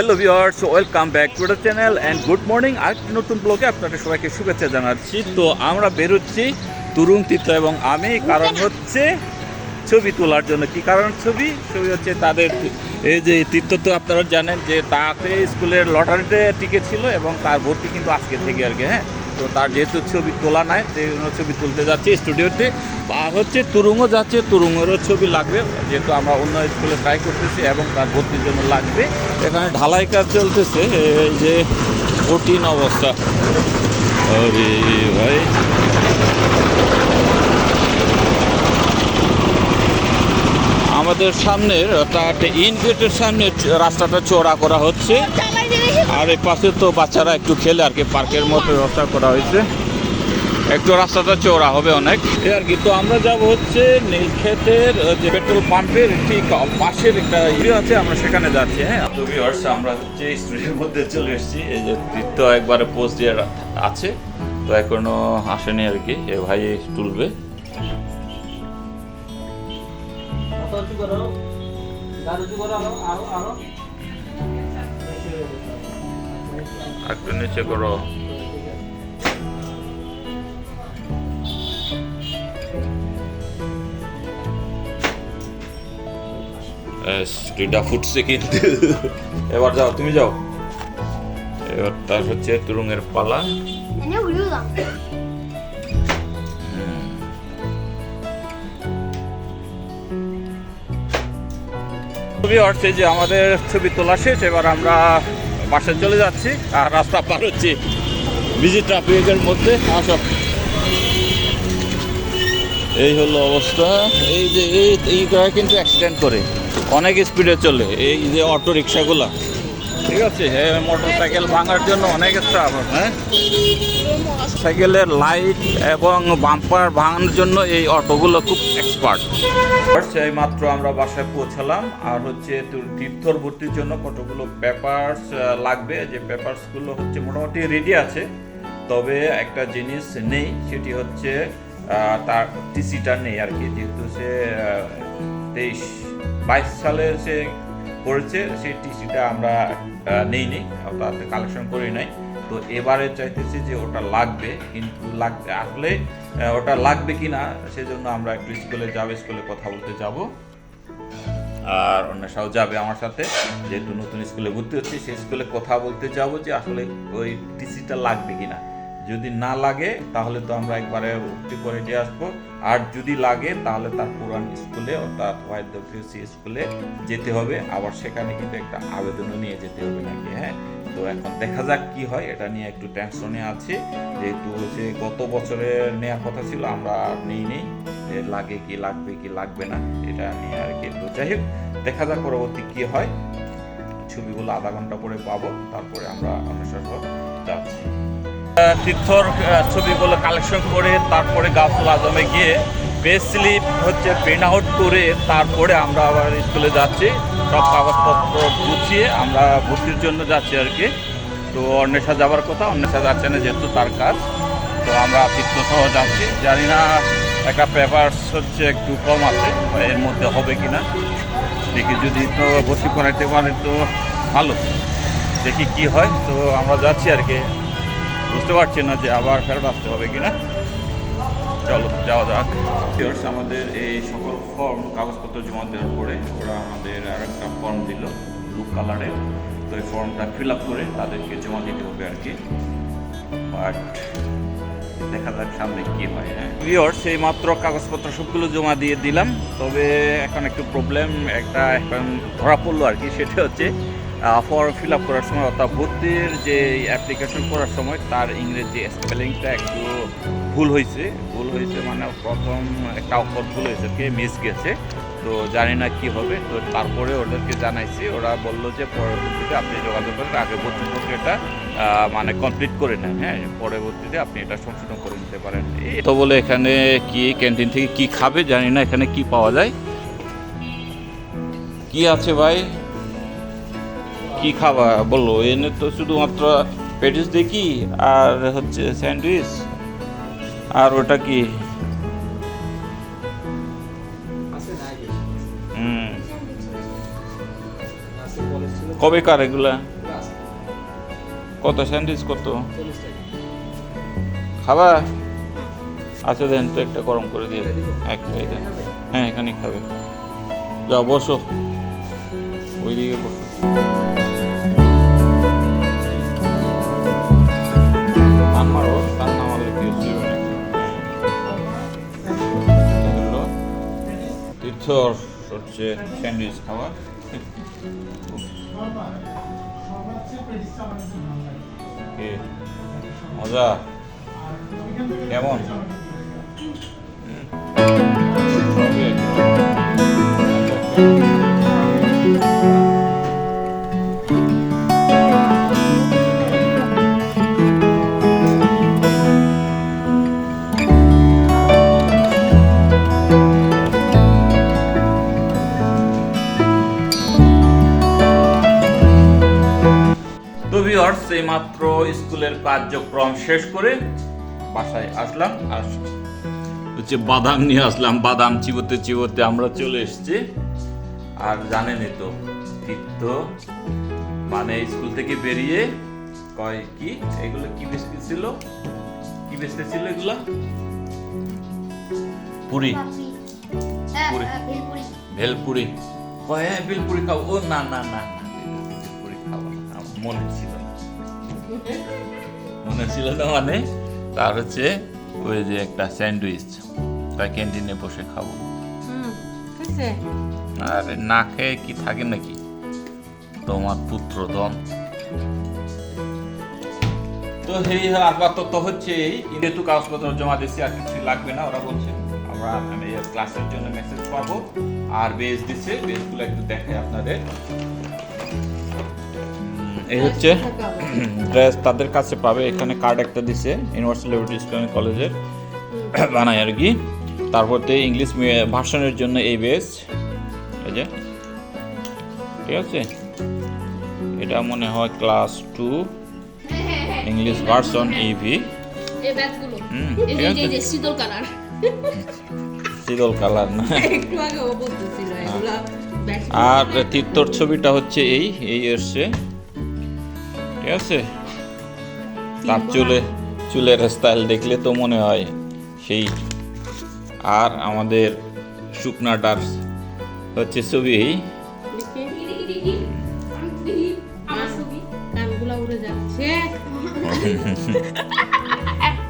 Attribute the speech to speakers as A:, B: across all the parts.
A: Hello viewers welcome back to the channel and good morning আরেকটি নতুন ব্লগে আপনাদের সবাইকে শুভেচ্ছা জানাচ্ছি। তো আমরা বেরোচ্ছি তরুণ তীর্থ এবং আমি কারণ হচ্ছে ছবি তোলার জন্য। কি কারণ ছবি? ছবি হচ্ছে তাদের এই যে তীর্থ তো আপনারা জানেন যে তাতে স্কুলের লটারিতে টিকে ছিল এবং তার ভর্তি কিন্তু আজকে থেকে আর কি হ্যাঁ। তো তার যেহেতু ছবি তোলা নাই, সেই জন্য ছবি তুলতে যাচ্ছে স্টুডিওতে আর হচ্ছে তুরুংও যাচ্ছে তুরুঙেরও ছবি লাগবে। যেহেতু আমরা অন্য স্কুলে ট্রাই করতেছি এবং তার ভর্তির জন্য লাগবে। এখানে ঢালাই কাজ চলতেছে, এই যে কঠিন অবস্থা। আরে ভাই। আমাদের সামনের তার ইন গেটের সামনে রাস্তাটা চওড়া করা হচ্ছে। আর এই পাশে তো বাচ্চারা একটু খেলে আর কি, পার্কের মতো ব্যবস্থা করা হয়েছে। একটু রাস্তাটা চওড়া হবে অনেক। আর কি, তো আমরা যাব হচ্ছে নীলক্ষেতের যে পেট্রোল পাম্পের ঠিক পাশের একটা ইয়ে আছে, আমরা সেখানে যাচ্ছি হ্যাঁ? তো ভিউয়ার্স আমরা হচ্ছে স্টুডিওর মধ্যে চলে এসেছি, এই যে তীর্থ একবারে পোস্ট দিয়ে আছে, তো এখনও আসেনি আর কি, এ ভাই তুলবে।
B: আরও আরও।
A: একটু নিচে করো। দুইটা ফুটছে কিন্তু। এবার যাও তুমি যাও। এবার তার হচ্ছে তুরুঙের পালা। ছবি আসছে যে আমাদের ছবি তোলা শেষ এবার আমরা বাসায় চলে যাচ্ছি আর রাস্তা পার হচ্ছে বিজি ট্রাফিকের মধ্যে। আসো। এই হলো অবস্থা। এই যে, এই কিন্তু অ্যাক্সিডেন্ট করে। অনেক স্পিডে চলে। এই যে অটো রিক্সাগুলা ঠিক আছে মোটর সাইকেল ভাঙার জন্য অনেক স্টাফ হ্যাঁ? সাইকেলের লাইট এবং বাম্পার ভাঙানোর জন্য এই অটোগুলো খুব এক্সপার্ট এই মাত্র আমরা বাসায় পৌঁছালাম, আর হচ্ছে তোর তীর্থর ভর্তির জন্য কতগুলো পেপারস লাগবে? যে পেপারসগুলো হচ্ছে মোটামুটি রেডি আছে, তবে একটা জিনিস নেই, সেটি হচ্ছে তার টিসিটা নেই আর কি। যেহেতু সে তেইশ, বাইশ সালে সে করেছে, সেই টিসিটা আমরা নেই নেই অর্থাৎ কালেকশন করি নাই। তো এবারে চাইতেছি যে ওটা লাগবে, কিন্তু লাগবে আসলে ওটা লাগবে কি না সেজন্য আমরা একটু স্কুলে যাব স্কুলে কথা বলতে যাব। আর অন্যসাও যাবে আমার সাথে, যেহেতু নতুন স্কুলে ভর্তি হচ্ছে, সেই স্কুলে কথা বলতে যাব যে আসলে ওই টিসিটা লাগবে কিনা। যদি না লাগে, তাহলে তো আমরা একবারে ভর্তি করে দিয়ে আসব। আর যদি লাগে, তাহলে তার পুরান স্কুলে, অর্থাৎ হোয়াইট ডব্লিউসি স্কুলে যেতে হবে। আবার সেখানে কিন্তু একটা আবেদনও নিয়ে যেতে হবে নাকি হ্যাঁ? তো এখন দেখা যাক কি হয়, এটা নিয়ে একটু টেনশনে আছি। যেহেতু যে গত বছরে নেওয়ার কথা ছিল, আমরা নেই নেই। লাগে কি, লাগবে কি, লাগবে না, এটা নিয়ে আর কি। তো যাই হোক, দেখা যাক পরবর্তী কি হয়। ছবিগুলো আধা ঘণ্টা পরে পাবো, তারপরে আমরা অনুসার যাচ্ছি তীর্থর ছবিগুলো কালেকশন করে তারপরে গাফুল আজমে গিয়ে পেজ স্লিপ হচ্ছে প্রিন্ট আউট করে তারপরে আমরা আবার স্কুলে যাচ্ছি। সব কাগজপত্র গুছিয়ে আমরা ভর্তির জন্য যাচ্ছি আর কি। তো অন্বেষা যাওয়ার কথা, অন্বেষা যাচ্ছে না যেহেতু তার কাজ। তো আমরা তীর্থ সহ যাচ্ছি। জানি না, একটা পেপারস হচ্ছে একটু কম আছে এর মধ্যে হবে কি না দেখি যদি তো ভর্তি করাইতে পারে তো ভালো। দেখি কি হয়। তো আমরা যাচ্ছি আর কি। বুঝতে পারছি না যে আবার ফেরত আসতে হবে কিনা। চলো, যাওয়া যাক। আমাদের এই সকল ফর্ম কাগজপত্র জমা দেওয়ার পরে ওরা আমাদের আর একটা ফর্ম দিল ব্লু কালারের তো এই ফর্মটা ফিল আপ করে তাদেরকে জমা দিতে হবে আর কি। বাট দেখা যাক সামনে কি হয় হ্যাঁ। এই মাত্র কাগজপত্র সবগুলো জমা দিয়ে দিলাম। তবে এখন একটু প্রবলেম একটা এখন ধরা পড়ল আর কি, সেটা হচ্ছে ফর্ম ফিল আপ করার সময় অর্থাৎ ভর্তির যে অ্যাপ্লিকেশন করার সময় তার ইংরেজি স্পেলিংটা একটু ভুল হয়েছে। ভুল হয়েছে মানে প্রথম একটা অক্ষর ভুল হয়েছে কে মিস গেছে। তো জানি না কি হবে। তো তারপরে ওদেরকে জানাইছি, ওরা বলল যে পরবর্তীতে আপনি যোগাযোগ করেন আগে ভর্তি প্রক্রিয়াটা মানে কমপ্লিট করে নেন হ্যাঁ? পরবর্তীতে আপনি এটা সংশোধন করে নিতে পারেন। তো বলে এখানে কি ক্যান্টিন থেকে কি খাবে জানি না, এখানে কি পাওয়া যায়? কি আছে ভাই? কি খাবা? বলল, এনে তো শুধুমাত্র পেটিস দেখি আর হচ্ছে স্যান্ডউইচ। আর ওটা কি?
B: আছে
A: কবে কার এগুলা? কত স্যান্ডউইচ, কত?
B: খাবা?
A: খাবার আচ্ছা দেন তো একটা গরম করে দিয়ে এক হ্যাঁ এখানেই খাবে। যাও, বসো। ওইদিকে বসো। তীর্থর হচ্ছে স্যান্ডউইচ খাবার মজা। কেমন? তো ভিউয়ার্স এই মাত্র স্কুলের কার্যক্রম শেষ করে বাসায় আসলাম আর হচ্ছে বাদাম নিয়ে আসলাম। বাদাম চিবোতে চিবোতে আমরা চলে এসেছি। আর জানেনই তো, তীর্থ মানে স্কুল থেকে বেরিয়ে কয় কি? এগুলো কি বেচতে ছিল? কি বেচতে ছিল এগুলা? পুরি। পুরি।
C: ভেলপুরি।
A: কয় হ্যাঁ ভেলপুরি খাও ও, না না না খাব না। মনে ছিল না। মনে ছিল না মানে? তার হচ্ছে ওই যে একটা স্যান্ডউইচ তাই ক্যান্টিনে বসে খাব। আর না খেয়ে কি থাকে নাকি? তোমার পুত্র ধন তো এই আপাতত হচ্ছে এই যেহেতু কাগজপত্র জমা দিচ্ছি আর কিছু লাগবে না ওরা বলছে। আমরা আমি ক্লাসের জন্য মেসেজ পাবো। আর বেজ দিচ্ছে বেজগুলো একটু দেখে আপনাদের। এই হচ্ছে ড্রেস তাদের কাছে পাবে। এখানে কার্ড একটা দিছে ইউনিভার্সাল লিবার্টি ইসলামিক কলেজের বানায় আর কি। তারপরতে ইংলিশ ভার্সনের জন্য এই বেস এই যে ঠিক আছে? এটা মনে হয় ক্লাস টু ইংলিশ ভার্সন ইভি।
C: এই শীতল কালার।
A: শীতল কালার না।
C: ব্যাগ।
A: আর তীর্থর ছবিটা হচ্ছে এই এই এসছে। ঠিক আছে? তার চুলে চুলের স্টাইল দেখলে তো মনে হয় সেই আর আমাদের শুকনাটার হচ্ছে ছবি।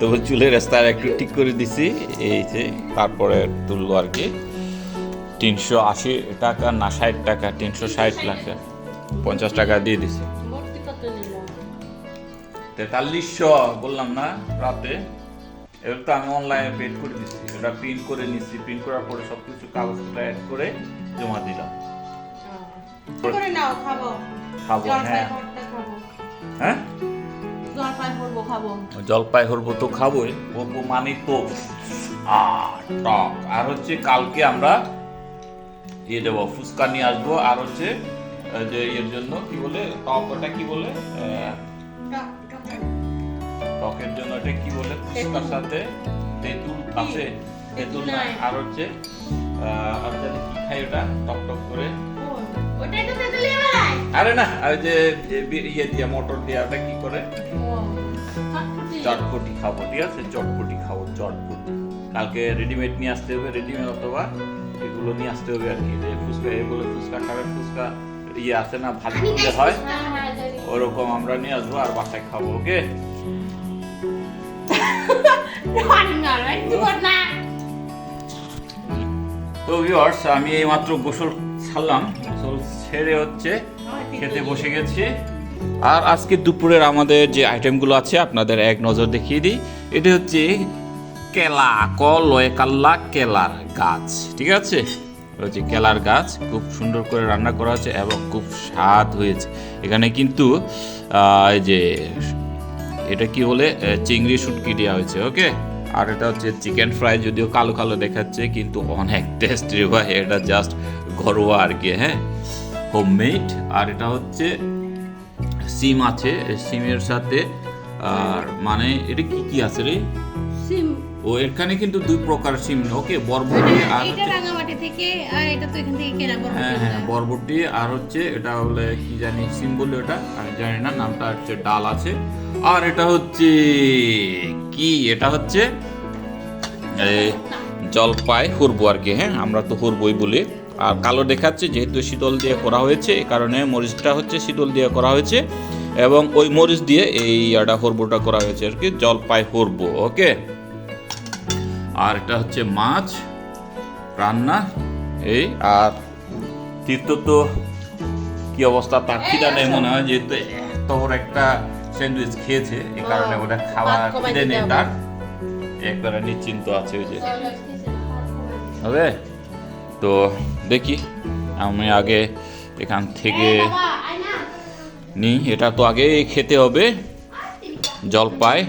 A: তো চুলের স্টাইল একটু ঠিক করে দিছি। এই যে তারপরে তুলবো আর কি। তিনশো আশি টাকা না ষাট টাকা তিনশো ষাট টাকা পঞ্চাশ টাকা দিয়ে দিছি? তেতাল্লিশশো বললাম না রাতে? এবার তো আমি অনলাইনে পেড করে দিচ্ছি। এটা প্রিন্ট করে নিচ্ছি। প্রিন্ট করার পরে সব কিছু কাগজগুলো অ্যাড করে জমা দিলাম।
C: খাব।
A: হ্যাঁ। হ্যাঁ?
C: জলপাই
A: হরবো তো খাবোই। হরবো মানে তো আর টক। আর হচ্ছে কালকে আমরা ইয়ে দেবো ফুচকা নিয়ে আসব। আর হচ্ছে যে এর জন্য কি বলে? টক ওটা কি বলে? টকের জন্য এটা কি বলে? ফুচকার সাথে তেঁতুল আছে। তেঁতুল না আর হচ্ছে আর জানি কি খাই ওটা? টক টক করে।
C: ও, ওটাই তো তেঁতুলি
A: আরে না আর যে ইয়ে দিয়ে মটর দিয়ে ওটা কি করে?
C: চটপটি।
A: খাব ঠিক আছে? চটপটি খাব চটপটি। কালকে রেডিমেড নিয়ে আসতে হবে রেডিমেড অথবা এগুলো নিয়ে আসতে হবে আর কি। যে ফুচকা এগুলো ফুচকা খাবে ফুচকা ইয়ে আছে না ভালো হয়। ওরকম আমরা নিয়ে আসব আর বাসায় খাব ওকে? তো ভিউয়ার্স আমি এইমাত্র গোসল ছাড়লাম। গোসল ছেড়ে হচ্ছে খেতে বসে গেছি। আর আজকে দুপুরের আমাদের যে আইটেমগুলো আছে, আপনাদের এক নজর দেখিয়ে দিই। এটা হচ্ছে কেলা ক লয়ে কাল্লা কেলার গাছ, ঠিক আছে? হচ্ছে কেলার গাছ, খুব সুন্দর করে রান্না করা হয়েছে এবং খুব স্বাদ হয়েছে। এখানে কিন্তু এই যে এটা কি হলে চিংড়ি শুটকি দেওয়া হয়েছে ওকে আর এটা হচ্ছে চিকেন ফ্রাই যদিও কালো কালো দেখাচ্ছে, কিন্তু অনেক টেস্টি ভাই, এটা জাস্ট ঘরোয়া আর কি হ্যাঁ? হোমমেড আর এটা হচ্ছে সিম আছে, সিমের সাথে, আর মানে এটা কি কি আছে রে? ও এখানে কিন্তু দুই প্রকার সিম ওকে বরবটি আর
C: এটা রাঙামাটি থেকে আর এটা তো এখান থেকে কেনা
A: হ্যাঁ হ্যাঁ বরবটি আর হচ্ছে এটা বলে কি জানি সিম বলে ওটা আমি জানি না নামটা হচ্ছে ডাল আছে। আর এটা হচ্ছে কি? এটা হচ্ছে জলপাই হুরবো আর কি হ্যাঁ আমরা তো হুরবই বলি। আর কালো দেখাচ্ছে যেহেতু শীতল দিয়ে করা হয়েছে এই কারণে মরিচটা হচ্ছে শীতল দিয়ে করা হয়েছে এবং ওই মরিচ দিয়ে এই এটা হুরবোটা করা হয়েছে আর কি জলপাই হুরবো ওকে? আর এটা হচ্ছে মাছ রান্না এই আর তীর্থ তো কি অবস্থা? তার খিদা নেই মনে হয় যেহেতু এত বড় একটা স্যান্ডউইচ খেয়েছে এই কারণে ওটা খাওয়া খিদে নেই। তার। একবারে নিশ্চিন্ত আছে ওই যে। হবে। তো দেখি আমি আগে এখান থেকে নিই এটা তো আগে খেতে হবে। জলপাই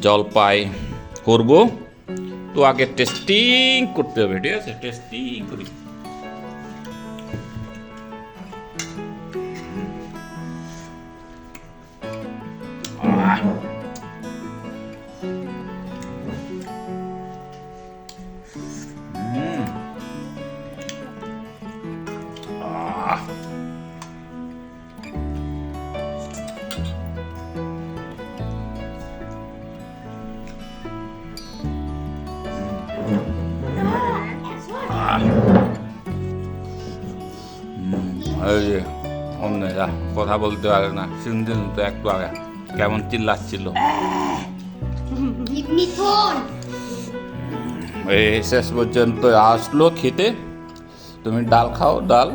A: জলপাই করব। তো আগে টেস্টিং করতে হবে ঠিক আছে টেস্টিং করি আহ। কথা বলতে পারে না। শুনছেন তো একটু আগে। কেমন চিল্লাচ্ছিল? এই শেষ পর্যন্ত আসলো খেতে? তুমি ডাল খাও ডাল?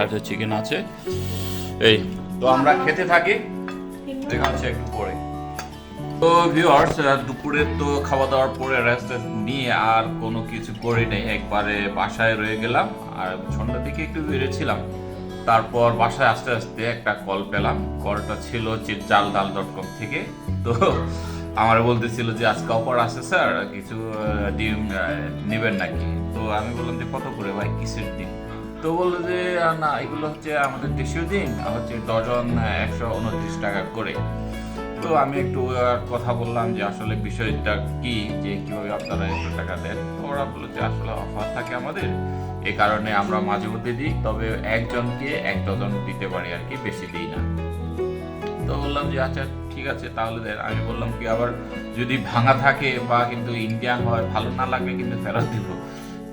A: আর চিকেন আছে। এই তো আমরা খেতে থাকি। দেখা হচ্ছে একটু পরে। তো ভিউয়ার্স দুপুরে তো খাওয়া দাওয়ার পরে রেস্ট নিয়ে আর কোনো কিছু করি নাই একবারে বাসায় রয়ে গেলাম। আর সন্ধ্যার দিকে একটু বেরিয়েছিলাম। তারপর বাসায় আস্তে আস্তে একটা কল পেলাম। কলটা ছিল চাল ডাল ডট কম থেকে। তো আমার বলতেছিল যে, আজকে অফার আছে স্যার, কিছু ডিম নেবেন নাকি? তো আমি বললাম যে, কত করে ভাই? কিসের ডিম? তো বলল যে না, এগুলো হচ্ছে আমাদের দেশীয় ডিম হচ্ছে ডজন একশো উনত্রিশ টাকা করে। তো আমি একটু কথা বললাম যে, আসলে বিষয়টা কি? যে, কীভাবে আপনারা একশো টাকা দেন? ওরা বলল যে, আসলে অফার থাকে আমাদের এই কারণে আমরা মাঝে মধ্যে দিই, তবে একজনকে এক ডজন দিতে পারি আর কি, বেশি দিই না। তো বললাম যে আচ্ছা ঠিক আছে, তাহলে দেন। আমি বললাম কি, আবার যদি ভাঙা থাকে বা কিন্তু ইন্ডিয়ান হয়, ভালো না লাগলে কিন্তু ফেরত দিব।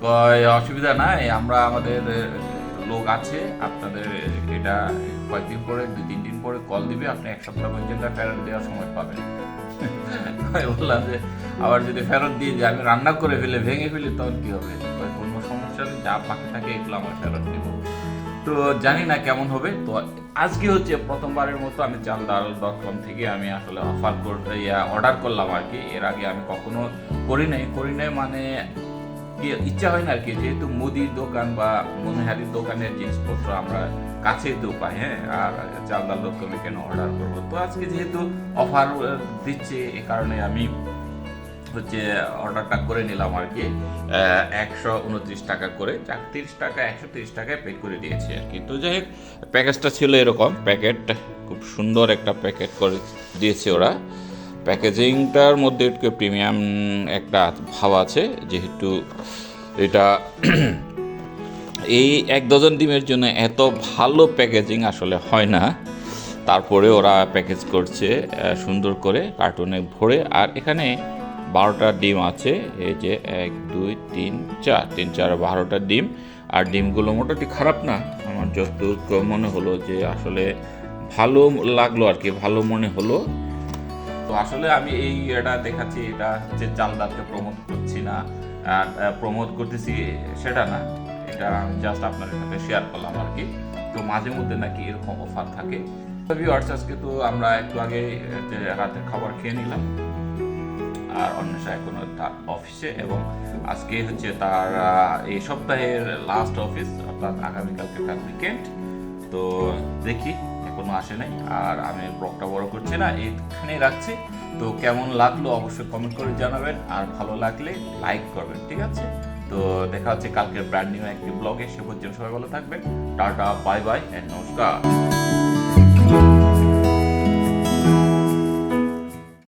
A: কয়, অসুবিধা নাই, আমরা আমাদের লোক আছে, আপনাদের এটা কয়েকদিন পরে, দুই, তিন দিন পরে কল দিবে, আপনি এক সপ্তাহ পর্যন্ত ফেরত দেওয়ার সময় পাবেন। বললাম যে, আবার যদি ফেরত দিয়ে যে আমি রান্না করে ফেলে, ভেঙে ফেলি, তখন কি হবে? নেই যা বাকি থাকে এগুলো আমার ফেরত দেবো তো জানি না কেমন হবে। তো আজকে হচ্ছে প্রথমবারের মতো আমি চাল ডাল ডট কম থেকে আমি আসলে অফার করতে অর্ডার করলাম আর কি। এর আগে আমি কখনো করি নাই। করি নাই মানে ইচ্ছা হয় না আর কি। যেহেতু মুদির দোকান বা মনোহারির দোকানের জিনিসপত্র আমরা কাছে তো পাই হ্যাঁ? আর চাল ডাল ডট কমে কেন অর্ডার করব? তো আজকে যেহেতু অফার দিচ্ছে, এ কারণে আমি হচ্ছে অর্ডারটা করে নিলাম আর কি। একশো উনত্রিশ টাকা করে তিরিশ টাকা, একশো তিরিশ টাকায় পে করে দিয়েছি আর কি। তো যাই হোক প্যাকেজটা ছিল এরকম প্যাকেট খুব সুন্দর একটা প্যাকেট করে দিয়েছে ওরা। প্যাকেজিংটার মধ্যে একটু প্রিমিয়াম একটা ভাব আছে, যেহেতু এটা এই এক ডজন ডিমের জন্য এত ভালো প্যাকেজিং আসলে হয় না। তারপরে ওরা প্যাকেজ করছে সুন্দর করে কার্টুনে ভরে। আর এখানে বারোটা ডিম আছে, এই যে এক, দুই, তিন, চার। তিন, চার, বারোটা ডিম। আর ডিমগুলো মোটামুটি খারাপ না? আমার যতটুকু মনে হলো যে আসলে ভালো লাগল আর কি, ভালো মনে হলো। তো আসলে আমি এই এটা দেখাচ্ছি, এটা হচ্ছে চাল ডালকে প্রমোট করছি না। আর প্রমোট করতেছি সেটা না, এটা আমি জাস্ট আপনাদের সাথে শেয়ার করলাম আর কি। তো মাঝে মধ্যে নাকি এরকম অফার থাকে। আজকে তো আমরা একটু আগে রাতের খাবার খেয়ে নিলাম। আর অন্বেষা এখনও তার অফিসে এবং আজকে হচ্ছে তার এই সপ্তাহের লাস্ট অফিস অর্থাৎ আগামীকালকে তার উইকেন্ড তো দেখি, এখনও আসে নাই আর আমি ব্লগটা বড় করছি না এইখানেই রাখছি। তো কেমন লাগল অবশ্যই কমেন্ট করে জানাবেন আর ভালো লাগলে লাইক করবেন, ঠিক আছে? তো দেখা হচ্ছে কালকের ব্র্যান্ড নিউ একটি ব্লগে সে পর্যন্ত সবাই ভালো থাকবেন। টাটা বাই বাই এন্ড নমস্কার।